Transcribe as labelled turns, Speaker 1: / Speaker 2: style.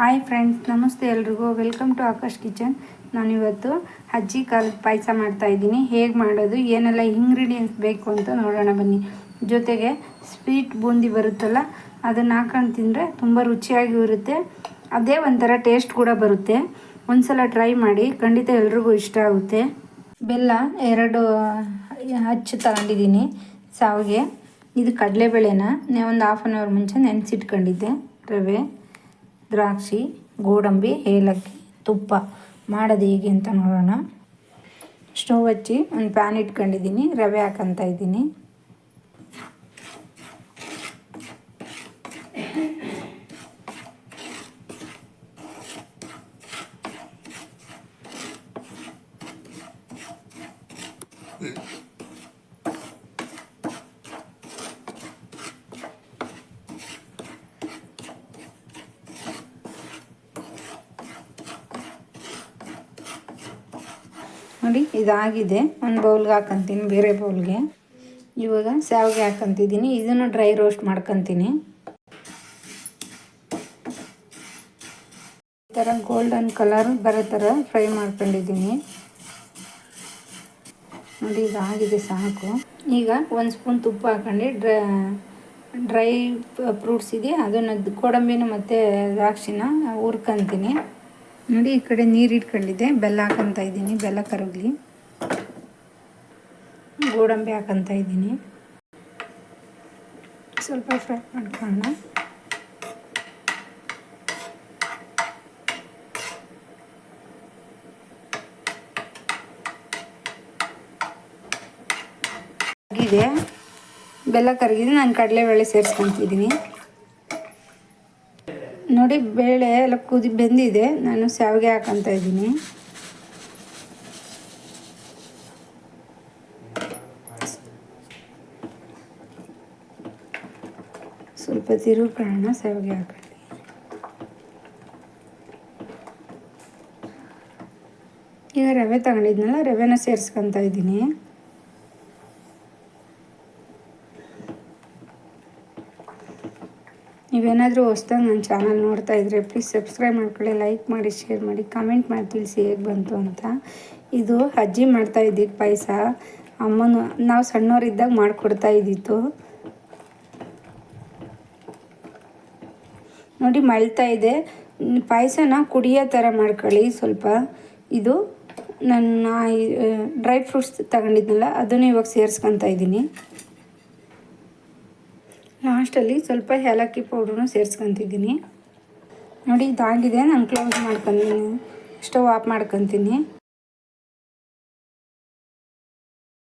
Speaker 1: Hi friends ನಮಸ್ತೆ ಎಲ್ರಿಗೂ. Welcome to Akash kitchen ನಾನಿವತ್ತು ಅಜ್ಜಿ ಕಾಲದ ಪಾಯಸ ಮಾಡ್ತಾಯಿದ್ದೀನಿ ಹೇಗೆ ಮಾಡೋದು, ಏನೆಲ್ಲ ಇಂಗ್ರೀಡಿಯೆಂಟ್ಸ್ ಬೇಕು ಅಂತ ನೋಡೋಣ ಬನ್ನಿ. ಜೊತೆಗೆ ಸ್ವೀಟ್ ಬೂಂದಿ ಬರುತ್ತಲ್ಲ, ಅದನ್ನು ಹಾಕೊಂಡು ತಿಂದರೆ ತುಂಬ ರುಚಿಯಾಗಿ ಇರುತ್ತೆ. ಅದೇ ಒಂಥರ ಟೇಸ್ಟ್ ಕೂಡ ಬರುತ್ತೆ. ಒಂದ್ಸಲ ಟ್ರೈ ಮಾಡಿ, ಖಂಡಿತ ಎಲ್ರಿಗೂ ಇಷ್ಟ ಆಗುತ್ತೆ. ಬೆಲ್ಲ ಎರಡು ಹಚ್ಚು ತಗೊಂಡಿದ್ದೀನಿ ಸಾವಿಗೆ. ಇದು ಕಡಲೆಬೇಳೆನ? ಒಂದು ಹಾಫ್ ಆನ್ ಅವರ್ ಮುಂಚೆ ನೆನೆಸಿಟ್ಕೊಂಡಿದ್ದೆ, ರವೆ. ದ್ರಾಕ್ಷಿ ಗೋಡಂಬಿ, ಏಲಕ್ಕಿ, ತುಪ್ಪ. ಮಾಡೋದು ಹೇಗೆ ಅಂತ ನೋಡೋಣ. ಸ್ಟವ್ ಹಚ್ಚಿ ಒಂದು ಪ್ಯಾನ್ ಇಟ್ಕೊಂಡಿದ್ದೀನಿ, ರವೆ ಹಾಕಂತ ಇದ್ದೀನಿ. ನೋಡಿ, ಇದಾಗಿದೆ. ಒಂದು ಬೌಲ್ಗೆ ಹಾಕಂತೀನಿ, ಬೇರೆ ಬೌಲ್ಗೆ. ಇವಾಗ ಶಾವಿಗೆ ಹಾಕಂತಿದ್ದೀನಿ. ಇದನ್ನು ಡ್ರೈ ರೋಸ್ಟ್ ಮಾಡ್ಕೊತೀನಿ. ಈ ಥರ ಗೋಲ್ಡನ್ ಕಲರ್ ಬರೋ ಥರ ಫ್ರೈ ಮಾಡ್ಕೊಂಡಿದ್ದೀನಿ. ನೋಡಿ, ಇದಾಗಿದೆ ಸಾಕು. ಈಗ ಒಂದು ಸ್ಪೂನ್ ತುಪ್ಪ ಹಾಕೊಂಡು ಡ್ರೈ ಡ್ರೈ ಫ್ರೂಟ್ಸ್ ಇದೆ, ಅದನ್ನು ಗೋಡಂಬಿನ ಮತ್ತು ದ್ರಾಕ್ಷಿನ ಹುರ್ಕೊಂತೀನಿ. ನೋಡಿ, ಈ ಕಡೆ ನೀರು ಇಟ್ಕೊಂಡಿದ್ದೆ. ಬೆಲ್ಲ ಹಾಕಂತ ಇದ್ದೀನಿ. ಬೆಲ್ಲ ಕರಗಲಿ. ಗೋಡಂಬಿ ಹಾಕಂತ ಇದ್ದೀನಿ. ಸ್ವಲ್ಪ ಫ್ರೈ ಮಾಡ್ಕೊಳ್ಳೋಣ. ಆಗಿದೆ ಬೆಲ್ಲ ಕರಗಿದೆ. ನಾನು ಕಡಲೆಬೇಳೆ ಸೇರಿಸ್ಕೊತಿದ್ದೀನಿ. ನೋಡಿ, ಬೇಳೆ ಎಲ್ಲ ಕುದಿ ಬೆಂದಿದೆ. ನಾನು ಶಾವಿಗೆ ಹಾಕಂತ ಇದ್ದೀನಿ. ಸ್ವಲ್ಪ ತಿರುಗಾಣ ಶಾವಿಗೆ ಹಾಕಲಿ. ಈಗ ರವೆ ತಗೊಂಡಿದ್ನಲ್ಲ, ರವೆನ ಸೇರಿಸ್ಕೊತ ಇದ್ದೀನಿ. ನೀವೇನಾದರೂ ಹೊಸ್ದಾಗಿ ನನ್ನ ಚಾನಲ್ ನೋಡ್ತಾ ಇದ್ದರೆ ಪ್ಲೀಸ್ ಸಬ್ಸ್ಕ್ರೈಬ್ ಮಾಡ್ಕೊಳ್ಳಿ ಲೈಕ್ ಮಾಡಿ ಶೇರ್ ಮಾಡಿ ಕಮೆಂಟ್ ಮಾಡಿ ತಿಳಿಸಿ ಹೇಗೆ ಬಂತು ಅಂತ. ಇದು ಅಜ್ಜಿ ಮಾಡ್ತಾ ಇದ್ದಿದ್ದು ಪಾಯಸ. ಅಮ್ಮನ ನಾವು ಸಣ್ಣವರಿದ್ದಾಗ ಮಾಡಿಕೊಡ್ತಾ ಇದ್ದಿತ್ತು. ನೋಡಿ ಮಳ್ತಾ ಇದೆ. ಪಾಯಸನ ಕುಡಿಯೋ ಥರ ಮಾಡ್ಕೊಳ್ಳಿ ಸ್ವಲ್ಪ. ಇದು ನನ್ನ ಡ್ರೈ ಫ್ರೂಟ್ಸ್ ತಗೊಂಡಿದ್ನಲ್ಲ, ಅದನ್ನು ಇವಾಗ ಸೇರಿಸ್ಕೊತಾ ಇದ್ದೀನಿ. ಲಾಸ್ಟಲ್ಲಿ ಸ್ವಲ್ಪ ಏಲಕ್ಕಿ ಪೌಡ್ರನ್ನು ಸೇರಿಸ್ಕೊತಿದ್ದೀನಿ. ನೋಡಿ ಇದಾಗಿದೆ ನಾನು ಕ್ಲೋಸ್ ಮಾಡ್ಕೊತೀನಿ. ಸ್ಟವ್ ಆಫ್ ಮಾಡ್ಕೊತೀನಿ.